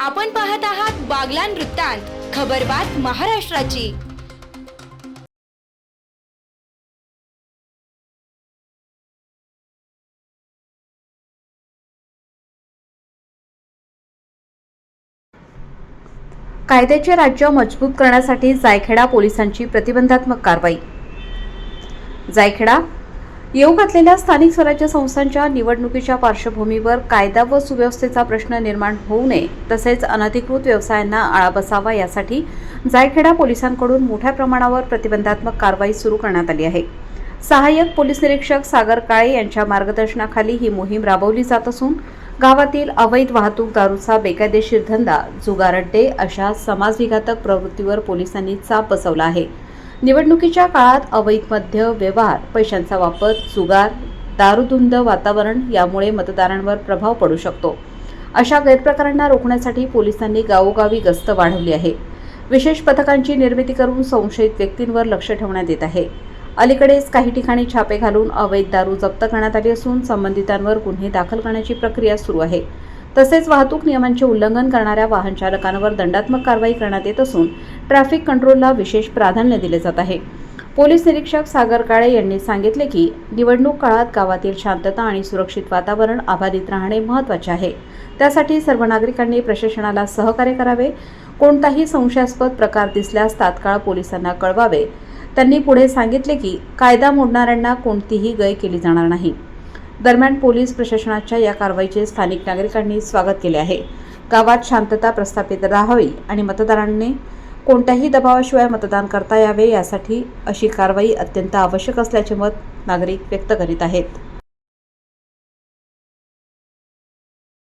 आपण पाहत आहात बागलान वृत्तांत खबरबात महाराष्ट्राची. कायद्याचे राज्य मजबूत करण्यासाठी जायखेडा पोलिसांची प्रतिबंधात्मक कारवाई. जायखेडा येऊ घातलेल्या स्थानिक स्वराज्य संस्थांच्या निवडणुकीच्या पार्श्वभूमीवर कायदा व सुव्यवस्थेचा प्रश्न निर्माण होऊ नये तसेच अनधिकृत व्यवसायांना आळा बसावा यासाठी जायखेडा पोलिसांकडून मोठ्या प्रमाणावर प्रतिबंधात्मक कारवाई सुरू करण्यात आली आहे. सहाय्यक पोलीस निरीक्षक सागर काळे यांच्या मार्गदर्शनाखाली ही मोहीम राबवली जात असून गावातील अवैध वाहतूक दारूचा बेकायदेशीर धंदा जुगारड्डे अशा समाजविघातक प्रवृत्तीवर पोलिसांनी चाप बसवला आहे. निवडणुकीच्या काळात अवैध मध्य व्यवहार पैशांचा वापर जुगार दारुधुंद वातावरण यामुळे मतदारांवर प्रभाव पडू शकतो. अशा गैरप्रकारांना रोखण्यासाठी पोलिसांनी गावोगावी गस्त वाढवली आहे. विशेष पथकांची निर्मिती करून संशयित व्यक्तींवर लक्ष ठेवण्यात येत आहे. अलीकडेच काही ठिकाणी छापे घालून अवैध दारू जप्त करण्यात आली असून संबंधितांवर गुन्हे दाखल करण्याची प्रक्रिया सुरू आहे. तसेच वाहतूक नियमांचे उल्लंघन करणाऱ्या वाहन चालकांवर दंडात्मक कारवाई करण्यात येत असून ट्रॅफिक कंट्रोलला विशेष प्राधान्य दिले जात आहे. पोलीस निरीक्षक सागर काळे यांनी सांगितले की निवडणूक काळात गावातील शांतता आणि सुरक्षित वातावरण अबाधित राहणे महत्त्वाचे आहे. त्यासाठी सर्व नागरिकांनी प्रशासनाला सहकार्य करावे. कोणताही संशयास्पद प्रकार दिसल्यास तात्काळ पोलिसांना कळवावे. त्यांनी पुढे सांगितले की कायदा मोडणाऱ्यांना कोणतीही गय केली जाणार नाही. दरम्यान पोलीस प्रशासनाच्या या कारवाईचे स्थानिक नागरिकांनी स्वागत केले आहे. गावात शांतता प्रस्थापित राहावी आणि मतदारांनी कोणत्याही दबावाशिवाय मतदान करता यावे यासाठी अशी कारवाई अत्यंत आवश्यक असल्याचे मत नागरिक व्यक्त करीत आहेत.